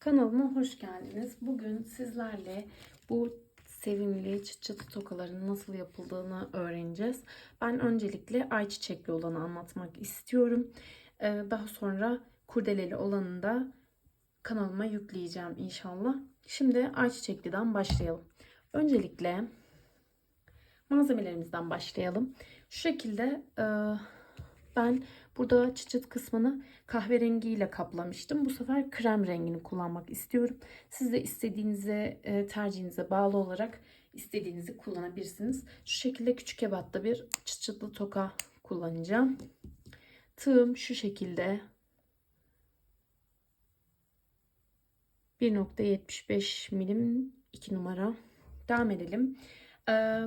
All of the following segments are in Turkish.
Kanalıma hoş geldiniz. Bugün sizlerle bu sevimli çıt çıtı tokaların nasıl yapıldığını öğreneceğiz. Ben öncelikle ayçiçekli olanı anlatmak istiyorum. Ee, Daha sonra kurdeleli olanı da kanalıma yükleyeceğim inşallah. Şimdi ayçiçekliden başlayalım. Öncelikle malzemelerimizden başlayalım. Şu şekilde e, ben burada çıt çıt kısmını kahverengiyle kaplamıştım. Bu sefer krem rengini kullanmak istiyorum. Siz de istediğinize, e, tercihinize bağlı olarak istediğinizi kullanabilirsiniz. Şu şekilde küçük ebatta bir çıt çıtlı toka kullanacağım. Tığım şu şekilde 1.75 milim 2 numara. Devam edelim. Ee,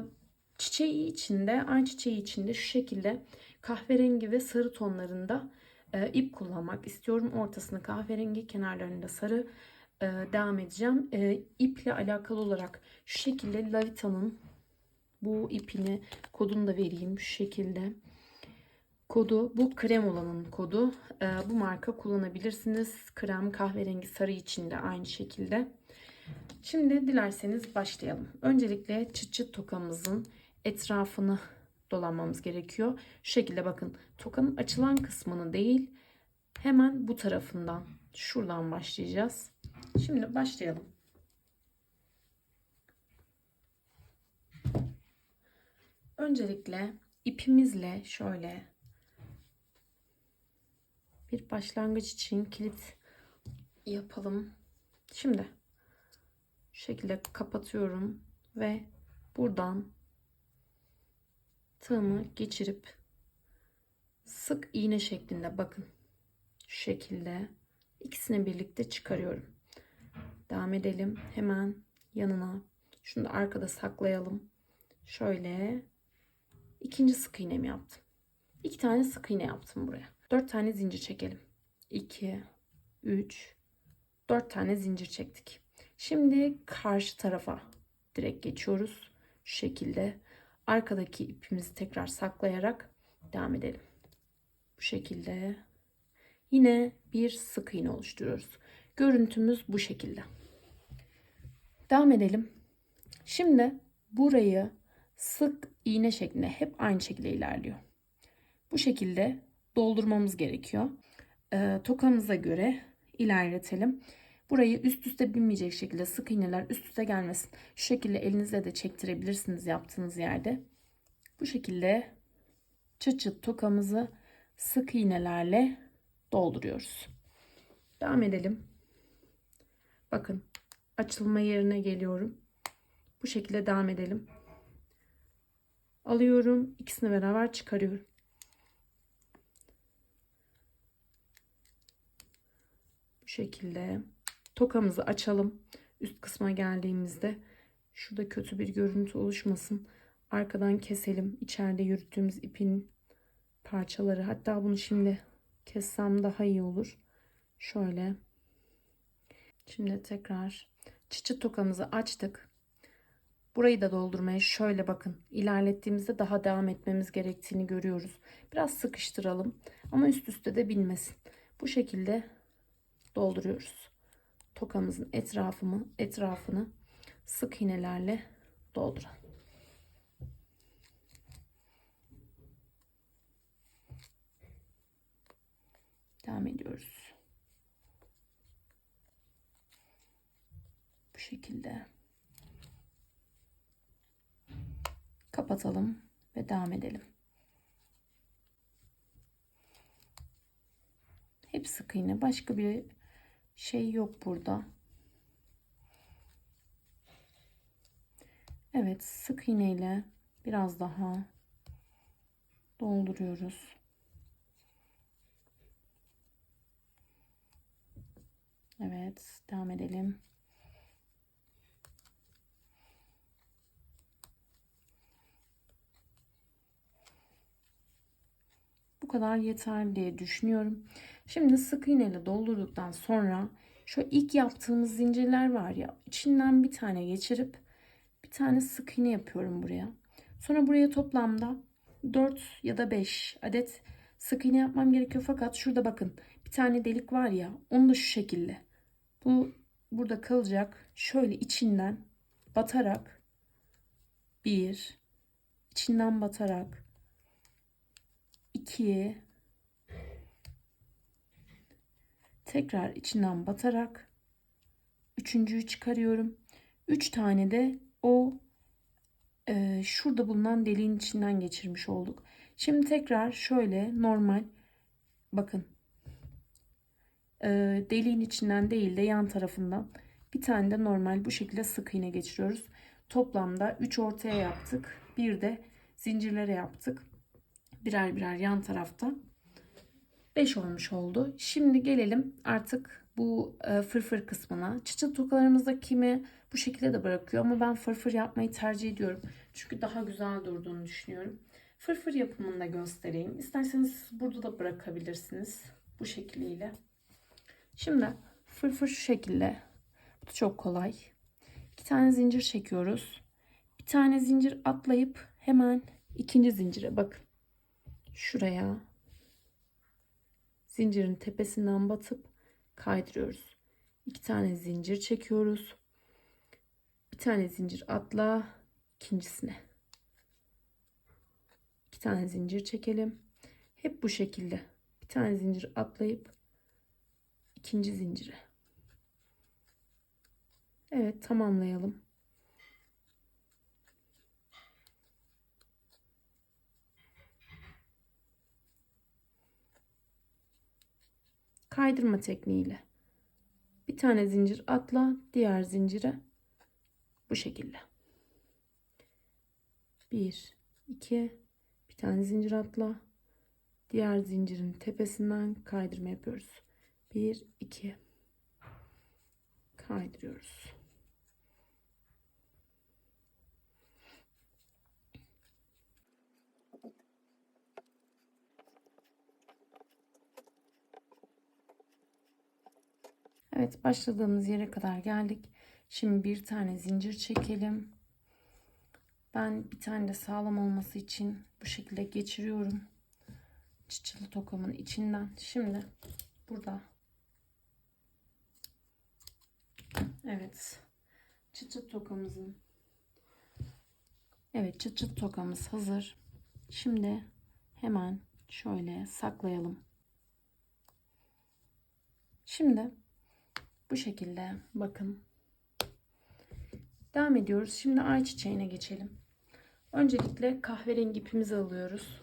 çiçeği içinde, ay çiçeği içinde şu şekilde kahverengi ve sarı tonlarında e, ip kullanmak istiyorum. Ortasını kahverengi, kenarlarında sarı e, devam edeceğim. E, iple alakalı olarak şu şekilde Lavita'nın bu ipini kodunu da vereyim şu şekilde. Kodu bu krem olanın kodu. E, bu marka kullanabilirsiniz. Krem kahverengi sarı içinde aynı şekilde. Şimdi dilerseniz başlayalım. Öncelikle çıt çıt tokamızın etrafını dolanmamız gerekiyor. Şu şekilde bakın tokanın açılan kısmını değil hemen bu tarafından şuradan başlayacağız. Şimdi başlayalım. Öncelikle ipimizle şöyle bir başlangıç için kilit yapalım. Şimdi şu şekilde kapatıyorum ve buradan tığımı geçirip sık iğne şeklinde bakın şu şekilde ikisini birlikte çıkarıyorum. Devam edelim. Hemen yanına şunu da arkada saklayalım. Şöyle ikinci sık iğnemi yaptım. İki tane sık iğne yaptım buraya. Dört tane zincir çekelim. 2 3 4 tane zincir çektik. Şimdi karşı tarafa direkt geçiyoruz. Şu şekilde arkadaki ipimizi tekrar saklayarak devam edelim. Bu şekilde yine bir sık iğne oluşturuyoruz. Görüntümüz bu şekilde. Devam edelim. Şimdi burayı sık iğne şeklinde hep aynı şekilde ilerliyor. Bu şekilde doldurmamız gerekiyor. Ee, tokamıza göre ilerletelim. Burayı üst üste binmeyecek şekilde sık iğneler üst üste gelmesin. Şu şekilde elinizle de çektirebilirsiniz yaptığınız yerde. Bu şekilde çıt çıt tokamızı sık iğnelerle dolduruyoruz. Devam edelim. Bakın açılma yerine geliyorum. Bu şekilde devam edelim. Alıyorum. ikisini beraber çıkarıyorum. Bu şekilde tokamızı açalım. Üst kısma geldiğimizde şurada kötü bir görüntü oluşmasın. Arkadan keselim. İçeride yürüttüğümüz ipin parçaları. Hatta bunu şimdi kessem daha iyi olur. Şöyle. Şimdi tekrar çıçı tokamızı açtık. Burayı da doldurmaya şöyle bakın. ilerlettiğimizde daha devam etmemiz gerektiğini görüyoruz. Biraz sıkıştıralım ama üst üste de binmesin. Bu şekilde dolduruyoruz. Tokamızın etrafını, etrafını sık iğnelerle dolduralım. Devam ediyoruz. Bu şekilde. Kapatalım ve devam edelim. Hep sık iğne. Başka bir şey yok burada. Evet, sık iğne ile biraz daha dolduruyoruz. Evet, devam edelim. Kadar yeterli diye düşünüyorum. Şimdi sık iğne ile doldurduktan sonra şu ilk yaptığımız zincirler var ya içinden bir tane geçirip bir tane sık iğne yapıyorum buraya. Sonra buraya toplamda 4 ya da 5 adet sık iğne yapmam gerekiyor. Fakat şurada bakın bir tane delik var ya onu da şu şekilde. Bu burada kalacak. Şöyle içinden batarak bir içinden batarak iki tekrar içinden batarak üçüncüyü çıkarıyorum. Üç tane de o e, şurada bulunan deliğin içinden geçirmiş olduk. Şimdi tekrar şöyle normal bakın e, deliğin içinden değil de yan tarafından bir tane de normal bu şekilde sık iğne geçiriyoruz. Toplamda 3 ortaya yaptık. Bir de zincirlere yaptık. Birer birer yan tarafta 5 olmuş oldu. Şimdi gelelim artık bu e, fırfır kısmına. Çıçıl tokalarımızda kimi bu şekilde de bırakıyor ama ben fırfır yapmayı tercih ediyorum. Çünkü daha güzel durduğunu düşünüyorum. Fırfır yapımını da göstereyim. İsterseniz burada da bırakabilirsiniz. Bu şekliyle. Şimdi fırfır şu şekilde. Bu çok kolay. İki tane zincir çekiyoruz. Bir tane zincir atlayıp hemen ikinci zincire bakın. Şuraya zincirin tepesinden batıp kaydırıyoruz. İki tane zincir çekiyoruz. Bir tane zincir atla ikincisine. İki tane zincir çekelim. Hep bu şekilde. Bir tane zincir atlayıp ikinci zincire. Evet tamamlayalım. Kaydırma tekniğiyle. Bir tane zincir atla, diğer zincire bu şekilde. 1 2 bir tane zincir atla. Diğer zincirin tepesinden kaydırma yapıyoruz. 1 2 kaydırıyoruz. Evet başladığımız yere kadar geldik. Şimdi bir tane zincir çekelim. Ben bir tane de sağlam olması için bu şekilde geçiriyorum. Çıçılı tokamın içinden. Şimdi burada. Evet. Çıçıt tokamızın. Evet çıçıt tokamız hazır. Şimdi hemen şöyle saklayalım. Şimdi bu şekilde bakın. Devam ediyoruz. Şimdi ay çiçeğine geçelim. Öncelikle kahverengi ipimizi alıyoruz.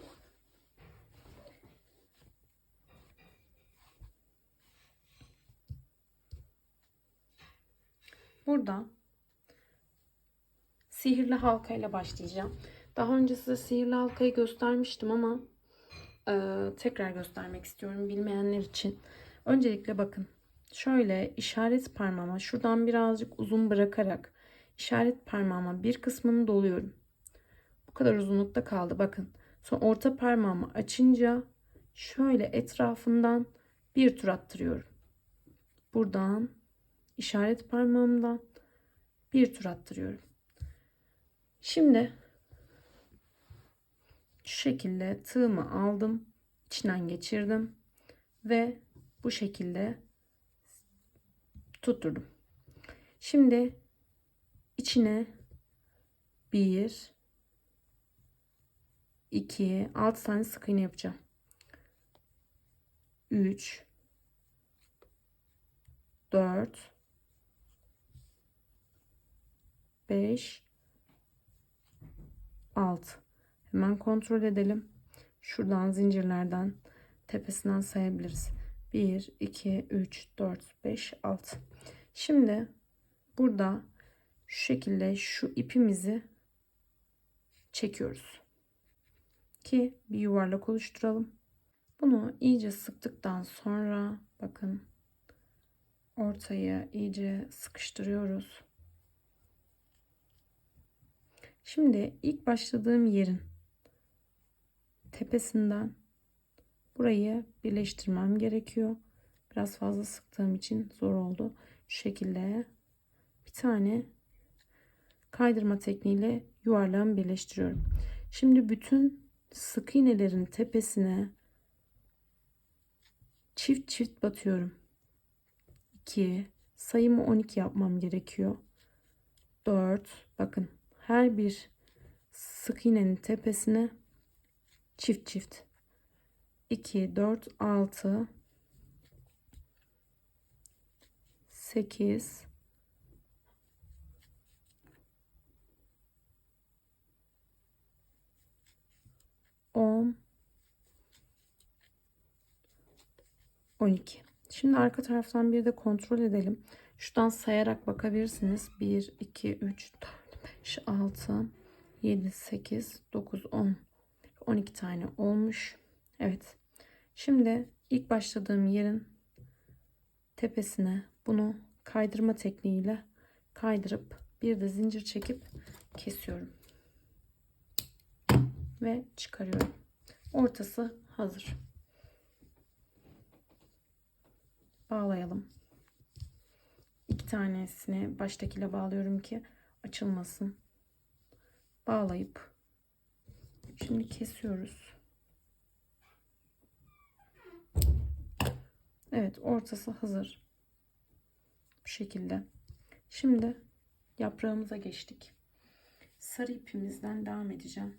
Burada sihirli halka ile başlayacağım. Daha önce size sihirli halkayı göstermiştim ama e, tekrar göstermek istiyorum bilmeyenler için. Öncelikle bakın şöyle işaret parmağıma şuradan birazcık uzun bırakarak işaret parmağıma bir kısmını doluyorum. Bu kadar uzunlukta kaldı bakın. Sonra orta parmağımı açınca şöyle etrafından bir tur attırıyorum. Buradan işaret parmağımdan bir tur attırıyorum. Şimdi şu şekilde tığımı aldım. içinden geçirdim. Ve bu şekilde tutturdum. Şimdi içine 1 2 6 tane sık iğne yapacağım. 3 4 5 6 hemen kontrol edelim. Şuradan zincirlerden tepesinden sayabiliriz. 1 2 3 4 5 6 Şimdi burada şu şekilde şu ipimizi çekiyoruz. Ki bir yuvarlak oluşturalım. Bunu iyice sıktıktan sonra bakın ortaya iyice sıkıştırıyoruz. Şimdi ilk başladığım yerin tepesinden burayı birleştirmem gerekiyor. Biraz fazla sıktığım için zor oldu. Şu şekilde bir tane kaydırma tekniğiyle yuvarlağımı birleştiriyorum. Şimdi bütün sık iğnelerin tepesine çift çift batıyorum. 2 sayımı 12 yapmam gerekiyor. 4 bakın her bir sık iğnenin tepesine çift çift 2 4 6 8 10 12 Şimdi arka taraftan bir de kontrol edelim. Şuradan sayarak bakabilirsiniz. 1, 2, 3, 4, 5, 6, 7, 8, 9, 10. 12 tane olmuş. Evet. Şimdi ilk başladığım yerin tepesine bunu kaydırma tekniğiyle kaydırıp bir de zincir çekip kesiyorum. Ve çıkarıyorum. Ortası hazır. Bağlayalım. İki tanesini baştakiyle bağlıyorum ki açılmasın. Bağlayıp şimdi kesiyoruz. Evet ortası hazır. Bu şekilde. Şimdi yaprağımıza geçtik. Sarı ipimizden devam edeceğim.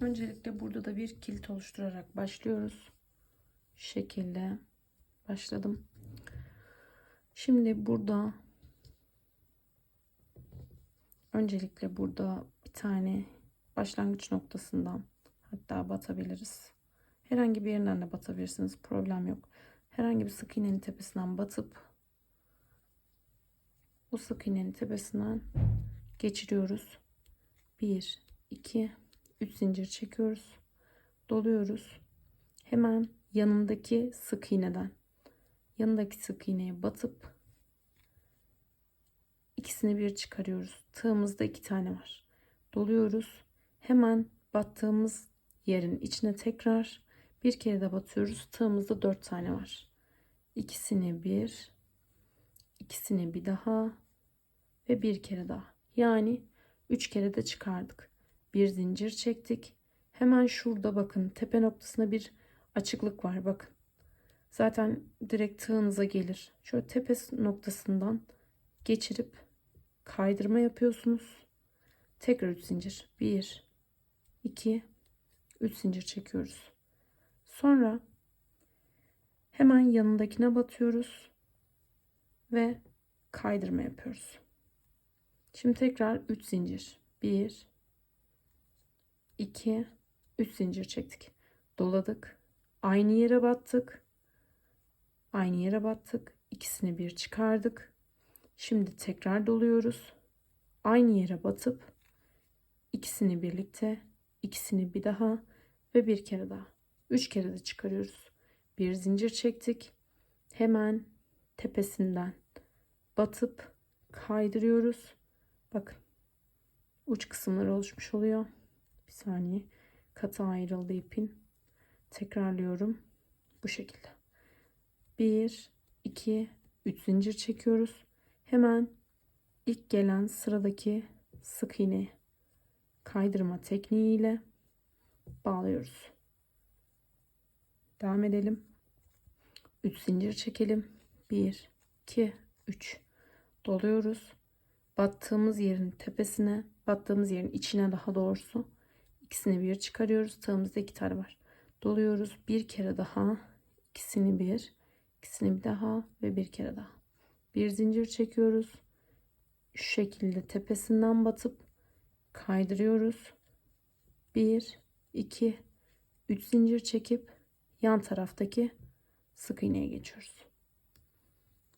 Öncelikle burada da bir kilit oluşturarak başlıyoruz. Şu şekilde başladım. Şimdi burada öncelikle burada tane başlangıç noktasından hatta batabiliriz. Herhangi bir yerinden de batabilirsiniz. Problem yok. Herhangi bir sık iğnenin tepesinden batıp o sık iğnenin tepesinden geçiriyoruz. 1 2 3 zincir çekiyoruz. Doluyoruz. Hemen yanındaki sık iğneden yanındaki sık iğneye batıp ikisini bir çıkarıyoruz. Tığımızda iki tane var. Doluyoruz. Hemen battığımız yerin içine tekrar bir kere de batıyoruz. Tığımızda dört tane var. İkisini bir, ikisini bir daha ve bir kere daha. Yani üç kere de çıkardık. Bir zincir çektik. Hemen şurada bakın tepe noktasında bir açıklık var bakın. Zaten direkt tığınıza gelir. Şöyle tepe noktasından geçirip kaydırma yapıyorsunuz. Tekrar 3 zincir. 1 2 3 zincir çekiyoruz. Sonra hemen yanındakine batıyoruz ve kaydırma yapıyoruz. Şimdi tekrar 3 zincir. 1 2 3 zincir çektik. Doladık. Aynı yere battık. Aynı yere battık. İkisini bir çıkardık. Şimdi tekrar doluyoruz. Aynı yere batıp ikisini birlikte, ikisini bir daha ve bir kere daha. Üç kere de çıkarıyoruz. Bir zincir çektik. Hemen tepesinden batıp kaydırıyoruz. Bakın uç kısımları oluşmuş oluyor. Bir saniye. Katı ayrıldı ipin. Tekrarlıyorum. Bu şekilde. 1, 2, 3 zincir çekiyoruz. Hemen ilk gelen sıradaki sık iğne kaydırma tekniğiyle bağlıyoruz. Devam edelim. 3 zincir çekelim. 1, 2, 3. Doluyoruz. Battığımız yerin tepesine, battığımız yerin içine daha doğrusu ikisini bir çıkarıyoruz. Tığımızda iki tane var. Doluyoruz. Bir kere daha. ikisini bir, ikisini bir daha ve bir kere daha. Bir zincir çekiyoruz. Şu şekilde tepesinden batıp kaydırıyoruz. 1 2 3 zincir çekip yan taraftaki sık iğneye geçiyoruz.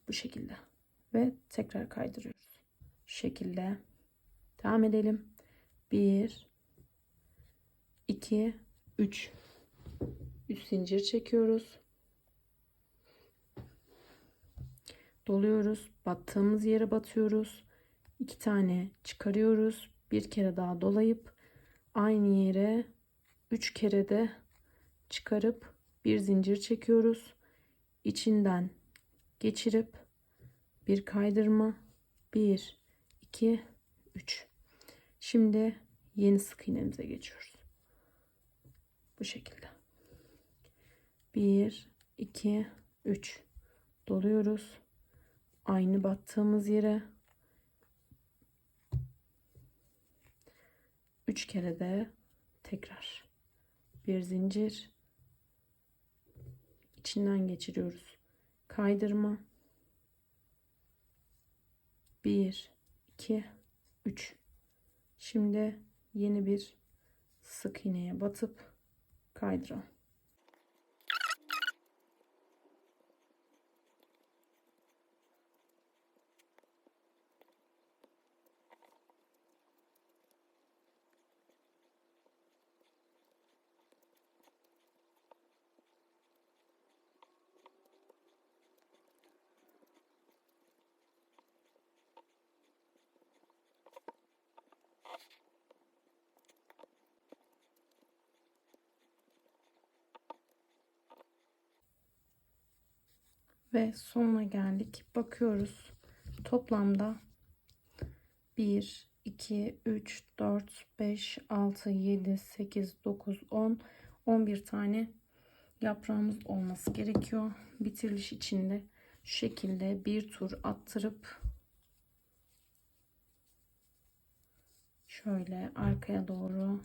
Bu şekilde ve tekrar kaydırıyoruz. Şu şekilde devam edelim. 1 2 3 3 zincir çekiyoruz. Doluyoruz. Battığımız yere batıyoruz. 2 tane çıkarıyoruz. Bir kere daha dolayıp aynı yere 3 kere de çıkarıp bir zincir çekiyoruz. İçinden geçirip bir kaydırma 1 2 3 Şimdi yeni sık iğnemize geçiyoruz. Bu şekilde. 1, 2, 3. Doluyoruz. Aynı battığımız yere 3 kere de tekrar bir zincir içinden geçiriyoruz. Kaydırma 1 2 3 Şimdi yeni bir sık iğneye batıp kaydıralım. Ve sonuna geldik. Bakıyoruz. Toplamda 1, 2, 3, 4, 5, 6, 7, 8, 9, 10, 11 tane yaprağımız olması gerekiyor. Bitiriliş içinde şu şekilde bir tur attırıp şöyle arkaya doğru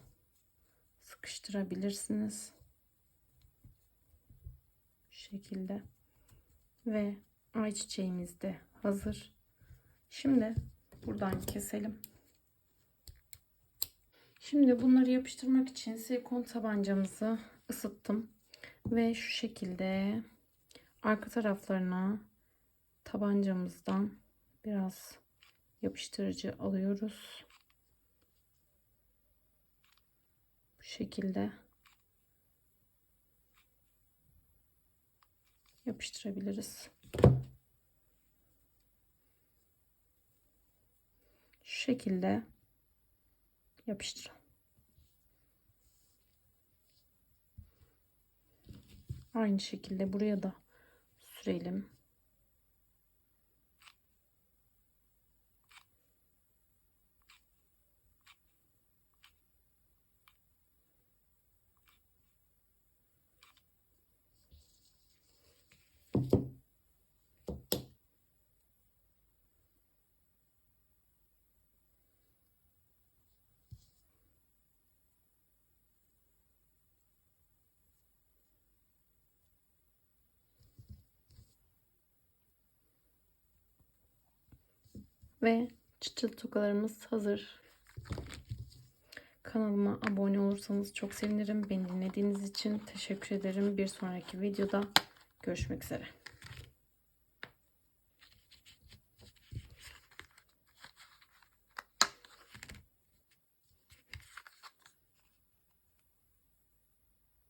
sıkıştırabilirsiniz. Şu şekilde ve ayçiçeğimiz de hazır. Şimdi buradan keselim. Şimdi bunları yapıştırmak için silikon tabancamızı ısıttım ve şu şekilde arka taraflarına tabancamızdan biraz yapıştırıcı alıyoruz. Bu şekilde yapıştırabiliriz. Şu şekilde yapıştıralım. Aynı şekilde buraya da sürelim. Ve çıtıl tokalarımız hazır. Kanalıma abone olursanız çok sevinirim. Beni dinlediğiniz için teşekkür ederim. Bir sonraki videoda görüşmek üzere.